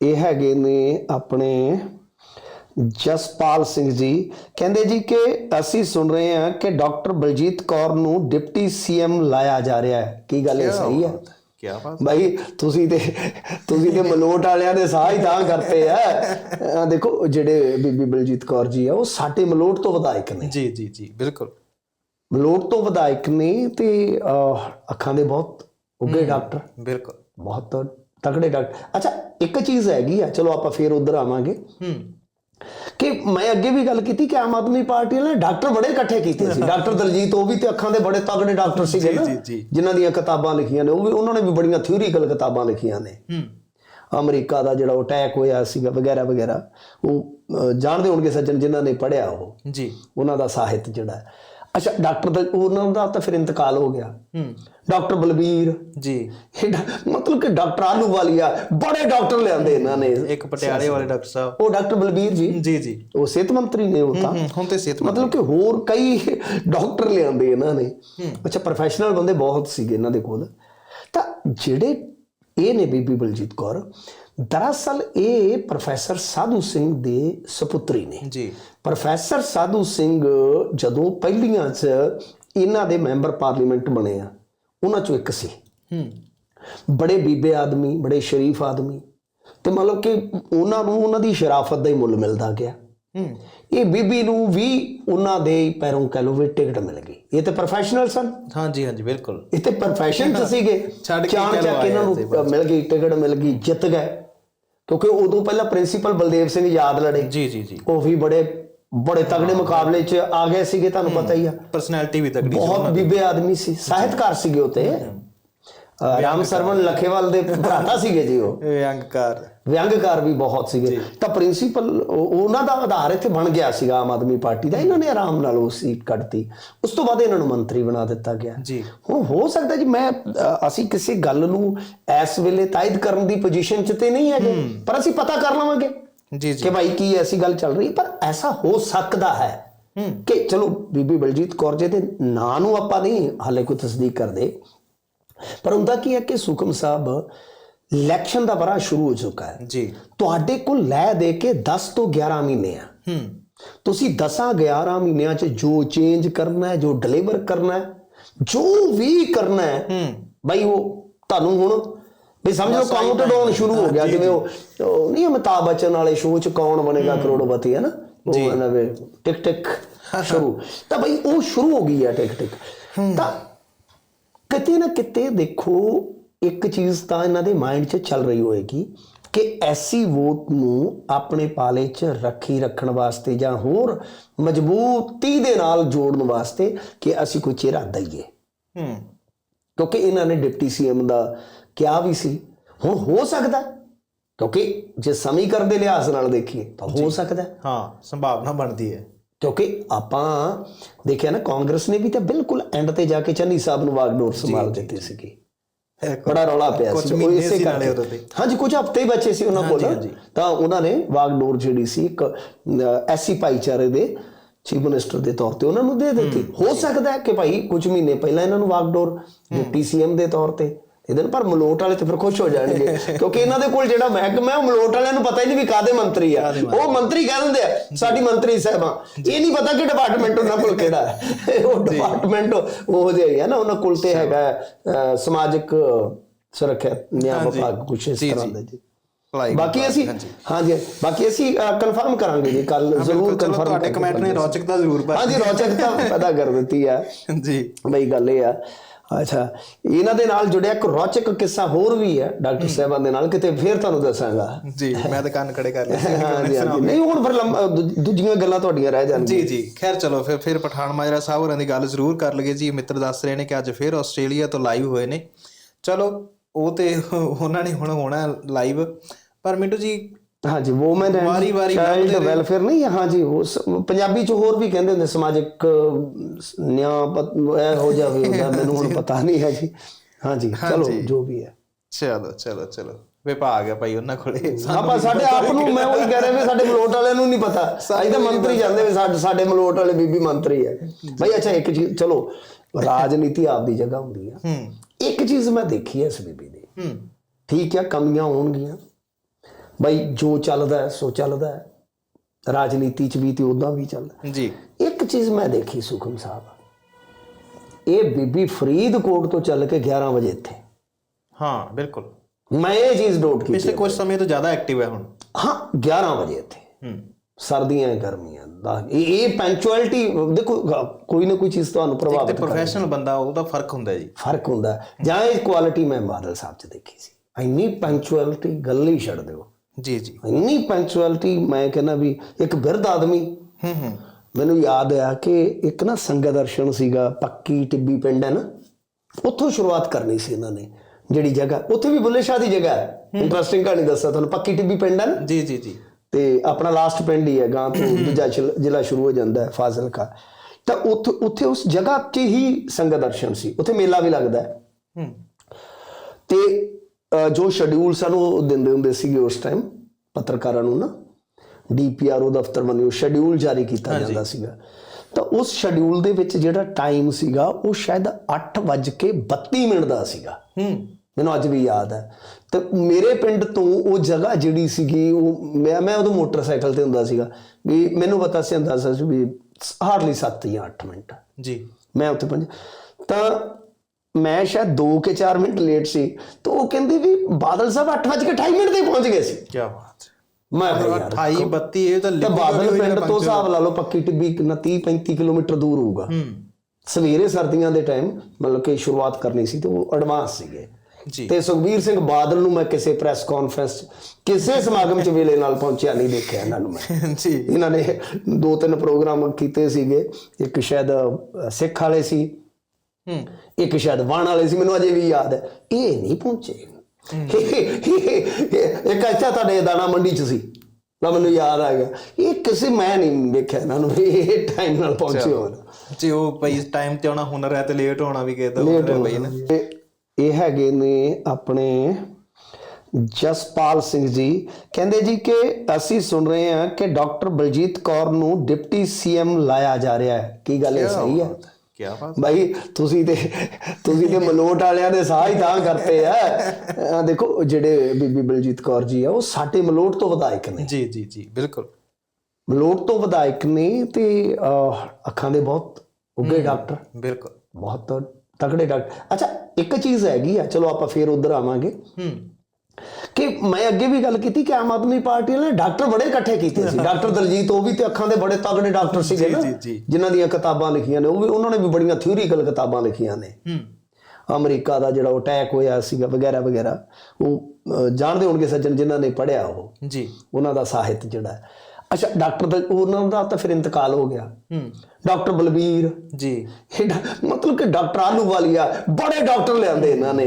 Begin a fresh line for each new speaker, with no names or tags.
ਇਹ ਹੈਗੇ ਨੇ ਆਪਣੇ ਜਸਪਾਲ ਸਿੰਘ ਜੀ। ਕਹਿੰਦੇ ਜੀ ਕਿ ਅਸੀਂ ਸੁਣ ਰਹੇ ਹਾਂ ਕਿ ਡਾਕਟਰ ਬਲਜੀਤ ਕੌਰ ਨੂੰ ਡਿਪਟੀ ਸੀਐਮ ਲਾਇਆ ਜਾ ਰਿਹਾ ਹੈ। ਕੀ ਗੱਲ ਇਹ ਸਹੀ ਹੈ?
ਕੀ ਬਾਤ
ਭਾਈ ਤੁਸੀਂ ਤੇ ਤੁਸੀਂ ਤੇ ਮਲੋਟ ਵਾਲਿਆਂ ਦੇ ਸਾਹ ਹੀ ਤਾਂ ਕਰਤੇ ਆ। ਦੇਖੋ ਜਿਹੜੇ ਬੀਬੀ ਬਲਜੀਤ ਕੌਰ ਜੀ ਆ ਉਹ ਸਾਡੇ ਮਲੋਟ ਤੋਂ ਵਿਧਾਇਕ ਨੇ।
ਜੀ ਜੀ ਜੀ ਬਿਲਕੁਲ।
ਮਲੋਟ ਤੋਂ ਵਿਧਾਇਕ ਨੇ ਤੇ ਅੱਖਾਂ ਦੇ ਬਹੁਤ ਉੱਗੇ ਡਾਕਟਰ।
ਬਿਲਕੁਲ।
ਬਹੁਤ ਤਕੜੇ ਡਾਕਟਰ। ਅੱਛਾ ਇੱਕ ਚੀਜ਼ ਹੈਗੀ ਆ ਚਲੋ ਆਪਾਂ ਫੇਰ ਉਧਰ ਆਵਾਂਗੇ।
ਹੂੰ।
ਕਿ ਮੈਂ ਅੱਗੇ ਵੀ ਗੱਲ ਕੀਤੀ ਕਿ ਆਮ ਆਦਮੀ ਪਾਰਟੀ ਨੇ ਡਾਕਟਰ ਬੜੇ ਇਕੱਠੇ ਕੀਤੇ ਸੀ। ਡਾਕਟਰ ਦਲਜੀਤ ਉਹ ਵੀ ਤੇ ਅੱਖਾਂ ਦੇ ਬੜੇ ਤਗੜੇ ਡਾਕਟਰ ਸੀਗੇ
ਜੀ,
ਨਾ। ਜਿਨ੍ਹਾਂ ਦੀਆਂ ਕਿਤਾਬਾਂ ਲਿਖੀਆਂ ਨੇ ਉਹ ਵੀ ਉਹਨਾਂ ਨੇ ਵੀ ਬੜੀਆਂ ਥਿਊਰੀਕਲ ਕਿਤਾਬਾਂ ਲਿਖੀਆਂ ਨੇ।
ਹੂੰ।
ਅਮਰੀਕਾ ਦਾ ਜਿਹੜਾ ਅਟੈਕ ਹੋਇਆ ਸੀਗਾ ਵਗੈਰਾ ਵਗੈਰਾ ਉਹ ਜਾਣਦੇ ਹੋਣਗੇ ਸੱਜਣ ਜਿਨ੍ਹਾਂ ਨੇ ਪੜ੍ਹਿਆ ਉਹ।
ਜੀ।
ਉਹਨਾਂ ਦਾ ਸਾਹਿਤ ਜਿਹੜਾ ਹੈ। ਅੱਛਾ ਡਾਕਟਰ ਦਾ ਉਹਨਾਂ ਦਾ ਤਾਂ ਫਿਰ ਇੰਤਕਾਲ ਹੋ ਗਿਆ।
ਹੂੰ।
ਡਾਕਟਰ ਬਲਬੀਰ।
ਜੀ।
ਮਤਲਬ ਕਿ ਡਾਕਟਰ ਆਲੂਵਾਲੀਆ ਬੜੇ ਡਾਕਟਰ ਲਿਆਂਦੇ ਇਹਨਾਂ ਨੇ।
ਇੱਕ ਪਟਿਆਲੇ ਵਾਲੇ ਡਾਕਟਰ ਸਾਹਿਬ।
ਉਹ ਡਾਕਟਰ ਬਲਬੀਰ ਜੀ?
ਜੀ ਜੀ।
ਉਹ ਸਿਹਤ ਮੰਤਰੀ ਨੇ ਉਹ ਤਾਂ।
ਹੁਣ ਤੇ ਸਿਹਤ
ਮਤਲਬ ਕਿ ਹੋਰ ਕਈ ਡਾਕਟਰ ਲਿਆਂਦੇ ਇਹਨਾਂ ਨੇ। ਅੱਛਾ ਪ੍ਰੋਫੈਸ਼ਨਲ ਬੰਦੇ ਬਹੁਤ ਸੀਗੇ ਇਹਨਾਂ ਦੇ ਕੋਲ। ਤਾਂ ਜਿਹੜੇ ਇਹ ਨੇ ਬੀਬੀ ਬਲਜੀਤ ਕੌਰ ਦਰਅਸਲ ਇਹ ਪ੍ਰੋਫੈਸਰ ਸਾਧੂ ਸਿੰਘ ਦੇ ਸੁਪੁੱਤਰੀ ਨੇ।
ਜੀ।
ਪ੍ਰੋਫੈਸਰ ਸਾਧੂ ਸਿੰਘ ਜਦੋਂ ਪਹਿਲੀਆਂ 'ਚ ਇਹਨਾਂ ਦੇ ਮੈਂਬਰ ਪਾਰਲੀਮੈਂਟ ਬਣੇ ਆ ਉਹਨਾਂ 'ਚੋਂ ਇੱਕ ਸੀ।
ਹੂੰ।
ਬੜੇ ਬੀਬੇ ਆਦਮੀ ਬੜੇ ਸ਼ਰੀਫ ਆਦਮੀ ਤੇ ਮਤਲਬ ਕਿ ਉਹਨਾਂ ਨੂੰ ਉਹਨਾਂ ਦੀ ਸ਼ਰਾਫਤ ਦਾ ਹੀ ਮੁੱਲ ਮਿਲਦਾ ਗਿਆ।
ਹੂੰ।
ਇਹ ਬੀਬੀ ਨੂੰ ਵੀ ਉਹਨਾਂ ਦੇ ਪੈਰੋਂ ਕਹਿ ਲਓ ਵੀ ਟਿਕਟ ਮਿਲ ਗਈ। ਇਹ ਤੇ ਪ੍ਰੋਫੈਸ਼ਨਲ ਸਨ।
ਹਾਂਜੀ ਹਾਂਜੀ ਬਿਲਕੁਲ।
ਇਹ ਤੇ ਪ੍ਰੋਫੈਸ਼ਨ ਚ ਸੀਗੇ।
ਛੱਡ ਕੇ
ਚੱਕ ਇਹਨਾਂ ਨੂੰ ਮਿਲ ਗਈ ਟਿਕਟ ਮਿਲ ਗਈ ਜਿੱਤ ਗਏ। ਕਿਉਂਕਿ ਉਦੋਂ ਪਹਿਲਾਂ ਪ੍ਰਿੰਸੀਪਲ ਬਲਦੇਵ ਸਿੰਘ ਯਾਦ ਲੜੇ।
ਜੀ ਜੀ ਜੀ।
ਉਹ ਵੀ ਬੜੇ ਬੜੇ ਤਗੜੇ ਮੁਕਾਬਲੇ ਚ ਆ ਗਏ ਸੀਗੇ ਤੁਹਾਨੂੰ ਪਤਾ ਹੀ ਆ।
ਪਰਸਨੈਲਿਟੀ ਵੀ ਤਕੜੀ ਸੀ
ਬਹੁਤ ਬੀਬੇ ਆਦਮੀ ਸੀ ਸਾਹਿਤਕਾਰ ਸੀਗੇ ਉਹ ਤੇ। ਰਾਮ ਸਰਵਨ ਲਖੇਵਾਲ ਦੇ ਭਰਾਤਾ ਸੀਗੇ ਜੀ ਉਹ।
ਇਹ ਅੰਗਕਾਰ।
ਵਿਅੰਗਕਾਰ ਵੀ ਬਹੁਤ ਸੀਗੇ। ਤਾਂ ਪ੍ਰਿੰਸੀਪਲ ਉਹਨਾਂ ਦਾ ਆਧਾਰ ਇੱਥੇ ਬਣ ਗਿਆ ਸੀਗਾ ਆਮ ਆਦਮੀ ਪਾਰਟੀ ਦਾ। ਇਹਨਾਂ ਨੇ ਆਰਾਮ ਨਾਲ ਉਹ ਸੀਟ ਕੱਢਤੀ। ਉਸ ਤੋਂ ਬਾਅਦ ਇਹਨਾਂ ਨੂੰ ਮੰਤਰੀ ਬਣਾ ਦਿੱਤਾ ਗਿਆ।
ਜੀ।
ਹੁਣ ਹੋ ਸਕਦਾ ਜੀ ਮੈਂ ਅਸੀਂ ਕਿਸੇ ਗੱਲ ਨੂੰ ਇਸ ਵੇਲੇ ਤਾਇਦ ਕਰਨ ਦੀ ਪੋਜੀਸ਼ਨ 'ਚ ਤੇ ਨਹੀਂ ਹੈਗੇ ਪਰ ਅਸੀਂ ਪਤਾ ਕਰ ਲਵਾਂਗੇ
ਜੀ ਜੀ।
ਕਿ ਭਾਈ ਕੀ ਐਸੀ ਗੱਲ ਚੱਲ ਰਹੀ ਪਰ ਐਸਾ ਹੋ ਸਕਦਾ ਹੈ
ਹੂੰ।
ਕਿ ਚਲੋ ਬੀਬੀ ਬਲਜੀਤ ਕੌਰ ਜੀ ਦੇ ਨਾਂ ਨੂੰ ਆਪਾਂ ਨਹੀਂ ਹਾਲੇ ਕੋਈ ਤਸਦੀਕ ਕਰਦੇ ਪਰ ਹੁੰਦਾ ਕੀ ਹੈ ਕਿ ਸੁਖਮ ਸਾਹਿਬ ਇਲੈਕਸ਼ਨ ਦਾ ਬੜਾ ਸ਼ੁਰੂ ਹੋ ਚੁੱਕਾ ਹੈ।
ਜੀ।
ਤੁਹਾਡੇ ਕੋਲ ਲੈ ਦੇ ਕੇ 10 ਤੋਂ 11 ਮਹੀਨੇ ਆ।
ਹੂੰ।
ਤੁਸੀਂ 10 11 ਮਹੀਨਿਆਂ 'ਚ ਜੋ ਚੇਂਜ ਕਰਨਾ ਹੈ ਜੋ ਡਿਲੀਵਰ ਕਰਨਾ ਹੈ ਜੋ ਵੀ ਕਰਨਾ ਹੈ
ਹੂੰ।
ਬਈ ਉਹ ਤੁਹਾਨੂੰ ਹੁਣ ਵੀ ਸਮਝ ਲਓ ਕਾਊਂਟਡ ਆਨ ਸ਼ੁਰੂ ਹੋ ਗਿਆ ਜਿਵੇਂ ਉਹ ਉਹ ਨਹੀਂ ਅਮਿਤਾਭ ਬੱਚਨ ਵਾਲੇ ਸ਼ੋਅ 'ਚ ਕੌਣ ਬਣੇਗਾ ਕਰੋੜਪਤੀ ਹੈ ਨਾ? ਉਹ ਇਹਨਾਂ ਦੇ ਟਿਕ ਟਿਕ ਸ਼ੁਰੂ। ਤਾਂ ਬਈ ਉਹ ਸ਼ੁਰੂ ਹੋ ਗਈ ਹੈ ਟਿਕ ਟਿਕ ਤਾਂ ਕਿਤੇ ਨਾ ਕਿਤੇ ਦੇਖੋ ਇੱਕ ਚੀਜ਼ ਤਾਂ ਇਹਨਾਂ ਦੇ ਮਾਈਂਡ 'ਚ ਚੱਲ ਰਹੀ ਹੋਏਗੀ ਕਿ ਐਸੀ ਵੋਟ ਨੂੰ ਆਪਣੇ ਪਾਲੇ 'ਚ ਰੱਖੀ ਰੱਖਣ ਵਾਸਤੇ ਜਾਂ ਹੋਰ ਮਜ਼ਬੂਤੀ ਦੇ ਨਾਲ ਜੋੜਨ ਵਾਸਤੇ ਕਿ ਅਸੀਂ ਕੋਈ ਚਿਹਰਾ ਦਈਏ।
ਹੂੰ।
ਕਿਉਂਕਿ ਇਹਨਾਂ ਨੇ ਡਿਪਟੀ ਸੀਐਮ ਦਾ ਕਿਹਾ ਵੀ ਸੀ ਹੁਣ ਹੋ ਸਕਦਾ ਕਿਉਂਕਿ ਜੇ ਸਮੀਕਰਨ ਦੇ ਲਿਹਾਜ਼ ਨਾਲ ਦੇਖੀਏ ਤਾਂ ਹੋ ਸਕਦਾ। ਹਾਂ
ਸੰਭਾਵਨਾ ਬਣਦੀ ਹੈ।
ਕਿਉਂਕਿ ਆਪਾਂ ਦੇਖਿਆ ਨਾ ਕਾਂਗਰਸ ਨੇ ਵੀ ਤਾਂ ਬਿਲਕੁਲ ਐਂਡ ਤੇ ਜਾ ਕੇ ਚੰਨੀ ਸਾਹਿਬ ਨੂੰ ਵਾਗਡੋਰ ਸੰਭਾਲ ਦਿੱਤੀ ਸੀਗੀ। ਬੜਾ ਰੌਲਾ ਪਿਆ ਸੀ ਉਹ ਇਸੇ ਕਰਕੇ। ਹਾਂਜੀ ਕੁਝ ਹਫ਼ਤੇ ਹੀ ਬਚੇ ਸੀ ਉਹਨਾਂ ਕੋਲ। ਤਾਂ ਉਹਨਾਂ ਨੇ ਵਾਗਡੋਰ ਜਿਹੜੀ ਸੀ ਇੱਕ ਐਸੀ ਭਾਈਚਾਰੇ ਦੇ ਚੀਫ ਮਿਨਿਸਟਰ ਦੇ ਤੌਰ ਤੇ ਉਹਨਾਂ ਨੂੰ ਦੇ ਦਿੱਤੀ। ਹੋ ਸਕਦਾ ਹੈ ਕਿ ਭਾਈ ਕੁਝ ਮਹੀਨੇ ਪਹਿਲਾਂ ਇਹਨਾਂ ਨੂੰ ਵਾਗਡੋਰ ਡਿਪਟੀ ਸੀਐਮ ਦੇ ਤੌਰ ਤੇ। ਇਹਦੇ ਪਰ ਮਲੋਟ ਵਾਲੇ ਤੇ ਫਿਰ ਖੁਸ਼ ਹੋ ਜਾਣਗੇ। ਕਿਉਂਕਿ ਇਹਨਾਂ ਦੇ ਕੋਲ ਜਿਹੜਾ ਮਹਿਕਮਾ ਹੈ ਉਹ ਮਲੋਟ ਵਾਲਿਆਂ ਨੂੰ ਪਤਾ ਹੀ ਨਹੀਂ ਵੀ ਕਾਦੇ ਮੰਤਰੀ ਆ। ਉਹ ਮੰਤਰੀ ਕਹਿ ਦਿੰਦੇ ਆ ਸਾਡੀ ਮੰਤਰੀ ਸਾਹਿਬਾਂ। ਇਹ ਨਹੀਂ ਪਤਾ ਕਿ ਡਿਪਾਰਟਮੈਂਟ ਉਹਨਾਂ ਕੋਲ ਕਿਹੜਾ ਹੈ। ਉਹ ਡਿਪਾਰਟਮੈਂਟ ਉਹ ਜਿਹਾ ਹੀ ਨਾ ਉਹਨਾਂ ਕੋਲ ਤੇ ਹੈਗਾ ਸਮਾਜਿਕ ਸੁਰੱਖਿਆ ਨਿਆਂ। ਵਿਭਾਗ ਕੁਛ ਇਸ
ਜੀ,
ਤਰ੍ਹਾਂ
ਜੀ।
ਦਾ ਜੀ। ਬਾਕੀ ਅਸੀਂ ਹਾਂਜੀ। ਬਾਕੀ ਅਸੀਂ ਕਨਫਰਮ ਕਰਾਂਗੇ ਜੀ ਕੱਲ ਜ਼ਰੂਰ ਕਨਫਰਮ
ਤੁਹਾਡੇ ਕਮੈਂਟ ਨੇ ਰੌਚਕਤਾ ਜ਼ਰੂਰ ਪਾ
ਹਾਂਜੀ ਰੌਚਕਤਾ ਪੈਦਾ ਕਰ ਦਿੱਤੀ ਆ।
ਜੀ।
ਬਈ ਗੱਲ ਇਹ ਆ ਅੱਛਾ ਇਹਨਾਂ ਦੇ ਨਾਲ ਜੁੜਿਆ ਇੱਕ ਰੌਚਕ ਕਿੱਸਾ ਹੋਰ ਵੀ ਹੈ ਡਾਕਟਰ ਸਾਹਿਬਾਨ ਦੇ ਨਾਲ ਕਿਤੇ ਫੇਰ ਤੁਹਾਨੂੰ ਦੱਸਾਂਗਾ।
ਜੀ ਮੈਂ ਤਾਂ ਕੰਨ ਖੜੇ ਕਰ
ਹਾਂਜੀ ਨਹੀਂ ਹੁਣ ਫਿਰ ਦੂਜੀਆਂ ਗੱਲਾਂ ਤੁਹਾਡੀਆਂ ਰਹਿ ਜਾਣਗੀਆਂ।
ਜੀ ਜੀ। ਖੈਰ ਚਲੋ ਫਿਰ ਫਿਰ ਪਠਾਨ ਮਾਜਰਾ ਸਾਹਿਬ ਹੋਰਾਂ ਦੀ ਗੱਲ ਜ਼ਰੂਰ ਕਰ ਲਈਏ ਜੀ ਮਿੱਤਰ ਦੱਸ ਰਹੇ ਨੇ ਕਿ ਅੱਜ ਫਿਰ ਆਸਟ੍ਰੇਲੀਆ ਤੋਂ ਲਾਈਵ ਹੋਏ ਨੇ। ਚਲੋ ਉਹ ਤੇ ਉਹਨਾਂ ਨੇ ਹੁਣ ਹੋਣਾ ਲਾਈਵ। ਪਰ ਮਿੰਟੂ ਜੀ
ਹਾਂਜੀ ਵੂਮਨ ਐਂਡ
ਵਾਰੀ-ਵਾਰੀ
ਚਾਈਲਡ
ਲੱਭਦੇ ਨੇ।
ਵੈਲਫੇਅਰ ਨਹੀਂ ਹਾਂਜੀ ਉਹ ਸ- ਪੰਜਾਬੀ ਚ ਹੋਰ ਵੀ ਕਹਿੰਦੇ ਹੁੰਦੇ ਸਮਾਜਿਕ ਨਿਆਂ ਹੋ ਜਾਵੇ ਹੁੰਦਾ ਮੈਨੂੰ ਹੁਣ ਪਤਾ ਨਹੀਂ ਹੈ ਜੀ। ਹਾਂਜੀ ਚਲੋ ਜੋ ਵੀ ਹੈ।
ਚਲੋ ਚਲੋ ਚਲੋ। ਵਿਭਾਗ ਹੈ ਭਾਈ ਉਹਨਾਂ ਕੋਲੇ।
ਆਪਾਂ ਸਾਡੇ ਆਪ ਨੂੰ ਮੈਂ ਉਹੀ ਕਹਿ ਰਿਹਾ ਵੀ ਸਾਡੇ ਮਲੋਟ ਵਾਲਿਆਂ ਨੂੰ ਨਹੀਂ ਪਤਾ। ਅਸੀਂ ਤਾਂ ਮੰਤਰੀ ਜਾਂਦੇ ਵੀ ਸਾਡੇ ਸਾਡੇ ਮਲੋਟ ਵਾਲੇ ਬੀਬੀ ਮੰਤਰੀ ਹੈ। ਬਈ ਅੱਛਾ ਇੱਕ ਚੀਜ਼ ਚਲੋ ਰਾਜਨੀਤੀ ਆਪਦੀ ਜਗ੍ਹਾ ਹੁੰਦੀ ਆ।
ਹੂੰ।
ਇੱਕ ਚੀਜ਼ ਮੈਂ ਦੇਖੀ ਹੈ ਇਸ ਬੀਬੀ ਦੀ। ਠੀਕ ਹੈ ਕਮੀਆਂ ਹੋਣਗੀਆਂ। ਬਈ ਜੋ ਚੱਲਦਾ ਹੈ, ਸੋ ਚੱਲਦਾ ਹੈ। ਰਾਜਨੀਤੀ ਚ ਵੀ ਤੇ ਉਦਾਂ ਵੀ ਚੱਲਦਾ
ਜੀ।
ਇੱਕ ਚੀਜ਼ ਮੈਂ ਦੇਖੀ ਸੁਖਮ ਸਾਹਿਬ। ਇਹ ਬੀਬੀ ਫਰੀਦਕੋਟ ਤੋਂ ਚੱਲ ਕੇ 11 ਵਜੇ ਇੱਥੇ।
ਹਾਂ ਬਿਲਕੁਲ।
ਮੈਂ ਇਹ ਚੀਜ਼ ਨੋਟ ਕੀਤੀ
ਪਿਛਲੇ ਕੁਝ ਸਮੇਂ ਤੋਂ ਜ਼ਿਆਦਾ ਐਕਟਿਵ ਹੈ ਹੁਣ।
ਹਾਂ 11 ਵਜੇ ਇੱਥੇ।
ਹੂੰ।
ਸਰਦੀਆਂ ਹੈ, ਗਰਮੀਆਂ ਦਾ। ਇਹ ਇਹ ਪੰਕਚੁਅਲਿਟੀ ਦੇਖੋ ਕੋਈ ਨਾ ਕੋਈ ਚੀਜ਼ ਤੁਹਾਨੂੰ ਪ੍ਰਭਾਵਿਤ ਕਰ
ਪ੍ਰੋਫੈਸ਼ਨਲ ਬੰਦਾ ਉਹਦਾ ਫ਼ਰਕ ਹੁੰਦਾ ਹੈ ਜੀ।
ਫ਼ਰਕ ਹੁੰਦਾ ਹੈ। ਜਾਂ ਇਹ ਕੁਆਲਿਟੀ ਮੈਂ ਬਾਦਲ ਸਾਹਿਬ ਚ ਦੇਖੀ ਸੀ। ਇੰਨੀ ਪੰਕਚੁਅਲਿਟੀ ਗੱਲ ਹੀ ਛੱਡ ਦਿਓ।
ਜੀ ਜੀ।
ਇੰਨੀ ਪੰਕਚੁਅਲਿਟੀ ਮੈਂ ਕਹਿੰਦਾ ਵੀ ਇੱਕ ਬਿਰਧ ਆਦਮੀ
ਹੂੰ ਹੂੰ।
ਮੈਨੂੰ ਯਾਦ ਆ ਕਿ ਇੱਕ ਨਾ ਸੰਗਤ ਦਰਸ਼ਨ ਸੀਗਾ ਪੱਕੀ ਟਿੱਬੀ ਪਿੰਡ ਹੈ ਨਾ ਉੱਥੋਂ ਸ਼ੁਰੂਆਤ ਕਰਨੀ ਸੀ ਇਹਨਾਂ ਨੇ ਜਿਹੜੀ ਜਗ੍ਹਾ ਉੱਥੇ ਵੀ ਬੁੱਲੇ ਸ਼ਾਹ ਦੀ ਜਗ੍ਹਾ ਹੈ। ਇੰਟਰਸਟਿੰਗ ਕਹਾਣੀ ਦੱਸਾਂ ਤੁਹਾਨੂੰ ਪੱਕੀ ਟਿੱਬੀ ਪਿੰਡ ਹੈ
ਜੀ ਜੀ ਜੀ।
ਤੇ ਆਪਣਾ ਲਾਸਟ ਪਿੰਡ ਹੀ ਹੈ ਗਾਂ ਤੋਂ ਦੂਜਾ ਜ਼ਿਲ- ਜ਼ਿਲ੍ਹਾ ਸ਼ੁਰੂ ਹੋ ਜਾਂਦਾ ਹੈ ਫਾਜ਼ਿਲਕਾ। ਤਾਂ ਉੱਥੇ ਉੱਥੇ ਉਸ ਜਗ੍ਹਾ 'ਤੇ ਹੀ ਸੰਗਤ ਦਰਸ਼ਨ ਸੀ ਉੱਥੇ ਮੇਲਾ ਵੀ ਲੱਗਦਾ ਹੈ।
ਹੂੰ।
ਤੇ ਜੋ ਸ਼ਡਿਊਲ ਸਾਨੂੰ ਉਹ ਦਿੰਦੇ ਹੁੰਦੇ ਸੀਗੇ ਉਸ ਟਾਈਮ ਪੱਤਰਕਾਰਾਂ ਨੂੰ ਨਾ ਡੀਪੀਆਰਓ ਦਫ਼ਤਰ ਵੱਲੋਂ ਸ਼ਡਿਊਲ ਜਾਰੀ ਕੀਤਾ ਜਾਂਦਾ ਸੀਗਾ। ਤਾਂ ਉਸ ਸ਼ਡਿਊਲ ਦੇ ਵਿੱਚ ਜਿਹੜਾ ਟਾਈਮ ਸੀਗਾ ਉਹ ਸ਼ਾਇਦ 8:32 ਮਿੰਟ ਦਾ ਸੀਗਾ।
ਹੂੰ।
ਮੈਨੂੰ ਅੱਜ ਵੀ ਯਾਦ ਹੈ। ਤੇ ਮੇਰੇ ਪਿੰਡ ਤੋਂ ਉਹ ਜਗ੍ਹਾ ਜਿਹੜੀ ਸੀਗੀ ਉਹ ਮੈਂ ਮੈਂ ਉਦੋਂ ਮੋਟਰਸਾਈਕਲ ਤੇ ਹੁੰਦਾ ਸੀਗਾ। ਵੀ ਮੈਨੂੰ ਪਤਾ ਸੀ ਅੰਦਾਜ਼ਾ ਸੀ ਵੀ ਹਾਰਡਲੀ 7 ਜਾਂ 8 ਮਿੰਟ।
ਜੀ।
ਮੈਂ ਉੱਥੇ ਪਹੁੰਚ ਤਾਂ ਮੈਂ ਸ਼ਾਇਦ 2 ਕੇ 4 ਮਿੰਟ ਲੇਟ ਸੀ ਤਾਂ ਉਹ ਕਹਿੰਦੇ ਵੀ ਬਾਦਲ ਸਾਹਿਬ 8:28 ਮਿੰਟ ਤੇ ਪਹੁੰਚ ਗਏ ਸੀ।
ਕੀ ਬਾਤ
ਮੈਂ ਕਿਹਾ ਯਾਰ
28 32 ਇਹ ਤਾਂ
ਤਾਂ ਬਾਦਲ ਪਿੰਡ ਤੋਂ ਹਿਸਾਬ ਲਾ ਲਓ ਪੱਕੀ ਟਿੱਬੀ ਕਿੰਨਾ 30 35 ਕਿਲੋਮੀਟਰ ਦੂਰ ਹੋਊਗਾ।
ਹੂੰ।
ਸਵੇਰੇ ਸਰਦੀਆਂ ਦੇ ਟਾਈਮ ਮਤਲਬ ਕਿ ਸ਼ੁਰੂਆਤ ਕਰਨੀ ਸੀ ਤੇ ਉਹ ਐਡਵਾਂਸ ਸੀਗੇ।
ਜੀ।
ਤੇ ਸੁਖਬੀਰ ਸਿੰਘ ਬਾਦਲ ਨੂੰ ਮੈਂ ਕਿਸੇ ਪ੍ਰੈਸ ਕਾਨਫਰੰਸ ਕਿਸੇ ਸਮਾਗਮ 'ਚ ਵੇਲੇ ਨਾਲ ਪਹੁੰਚਿਆ ਨਹੀਂ ਦੇਖਿਆ ਇਹਨਾਂ ਨੂੰ ਮੈਂ।
ਜੀ।
ਇਹਨਾਂ ਨੇ ਦੋ ਤਿੰਨ ਪ੍ਰੋਗਰਾਮ ਕੀਤੇ ਸੀਗੇ ਇੱਕ ਸ਼ਾਇਦ ਸਿੱਖ ਵਾਲੇ ਸੀ
ਹੂੰ।
ਇੱਕ ਸ਼ਾਇਦ ਵਾਣ ਵਾਲੇ ਸੀ ਮੈਨੂੰ ਅਜੇ ਵੀ ਯਾਦ ਹੈ। ਇਹ ਨਹੀਂ ਪਹੁੰਚੇ। ਇੱਕ ਅੱਛਾ ਤੁਹਾਡੇ ਦਾਣਾ ਮੰਡੀ 'ਚ ਸੀ। ਨਾ ਮੈਨੂੰ ਯਾਦ ਆ ਗਿਆ। ਇਹ ਕਿਸੇ ਮੈਂ ਨਹੀਂ ਵੇਖਿਆ ਇਹਨਾਂ ਨੂੰ। ਇਹ ਟਾਈਮ ਨਾਲ ਪਹੁੰਚੇ ਹੋਣ।
ਜੀ ਉਹ ਭਾਈ ਟਾਈਮ ਤੇ ਆਉਣਾ ਹੁਨਰ ਹੈ ਤੇ ਲੇਟ ਹੋਣਾ ਵੀ ਕਿਸੇ ਦਾ
ਲੇਟ
ਹੁਨਰ ਹੈ ਬਈ ਨਾ।
ਇਹ- ਹੈਗੇ ਨੇ ਆਪਣੇ ਜਸਪਾਲ ਸਿੰਘ ਜੀ। ਕਹਿੰਦੇ ਜੀ ਕਿ ਅਸੀਂ ਸੁਣ ਰਹੇ ਹਾਂ ਕਿ ਡਾਕਟਰ ਬਲਜੀਤ ਕੌਰ ਨੂੰ ਡਿਪਟੀ ਸੀਐਮ ਲਾਇਆ ਜਾ ਰਿਹਾ ਹੈ। ਕੀ ਗੱਲ ਇਹ ਸਹੀ ਹੈ।
ਕੀ ਬਾਤ
ਭਾਈ ਤੁਸੀਂ ਤੇ ਤੁਸੀਂ ਤੇ ਮਲੋਟ ਵਾਲਿਆਂ ਦੇ ਸਾਹ ਹੀ ਤਾਂ ਕਰਤੇ ਆ। ਦੇਖੋ ਜਿਹੜੇ ਬੀਬੀ ਬਲਜੀਤ ਕੌਰ ਜੀ ਆ ਉਹ ਸਾਡੇ ਮਲੋਟ ਤੋਂ ਵਿਧਾਇਕ ਨੇ।
ਜੀ ਜੀ ਜੀ ਬਿਲਕੁਲ।
ਮਲੋਟ ਤੋਂ ਵਿਧਾਇਕ ਨੇ ਤੇ ਅੱਖਾਂ ਦੇ ਬਹੁਤ ਉੱਗੇ ਡਾਕਟਰ।
ਬਿਲਕੁਲ।
ਬਹੁਤ ਤਕੜੇ ਡਾਕਟਰ। ਅੱਛਾ ਇੱਕ ਚੀਜ਼ ਹੈਗੀ ਆ ਚਲੋ ਆਪਾਂ ਫੇਰ ਉਧਰ ਆਵਾਂਗੇ।
ਹੂੰ।
ਕਿ ਮੈਂ ਅੱਗੇ ਵੀ ਗੱਲ ਕੀਤੀ ਕਿ ਆਮ ਆਦਮੀ ਪਾਰਟੀ ਨੇ ਡਾਕਟਰ ਬੜੇ ਇਕੱਠੇ ਕੀਤੇ ਸੀ। ਡਾਕਟਰ ਦਲਜੀਤ ਉਹ ਵੀ ਤੇ ਅੱਖਾਂ ਦੇ ਬੜੇ ਤਗੜੇ ਡਾਕਟਰ ਸੀਗੇ ਨਾ। ਜਿਨ੍ਹਾਂ ਦੀਆਂ ਕਿਤਾਬਾਂ ਲਿਖੀਆਂ ਨੇ ਉਹ ਵੀ ਉਹਨਾਂ ਨੇ ਵੀ ਬੜੀਆਂ ਥਿਊਰੀਕਲ ਕਿਤਾਬਾਂ ਲਿਖੀਆਂ ਨੇ। ਅਮਰੀਕਾ ਦਾ ਜਿਹੜਾ ਅਟੈਕ ਹੋਇਆ ਸੀਗਾ ਵਗੈਰਾ ਵਗੈਰਾ ਉਹ ਜਾਣਦੇ ਹੋਣਗੇ ਸੱਜਣ ਜਿਨ੍ਹਾਂ ਨੇ ਪੜ੍ਹਿਆ ਉਹ।
ਜੀ।
ਉਹਨਾਂ ਦਾ ਸਾਹਿਤ ਜਿਹੜਾ। ਅੱਛਾ ਡਾਕਟਰ ਦਾ ਉਹਨਾਂ ਦਾ ਤਾਂ ਫਿਰ ਇੰਤਕਾਲ ਹੋ ਗਿਆ।
ਹੂੰ।
ਡਾਕਟਰ ਬਲਬੀਰ।
ਜੀ।
ਮਤਲਬ ਕਿ ਡਾਕਟਰ ਆਲੂ ਵਾਲੀਆ ਬੜੇ ਡਾਕਟਰ ਲਿਆਂਦੇ ਇਹਨਾਂ ਨੇ।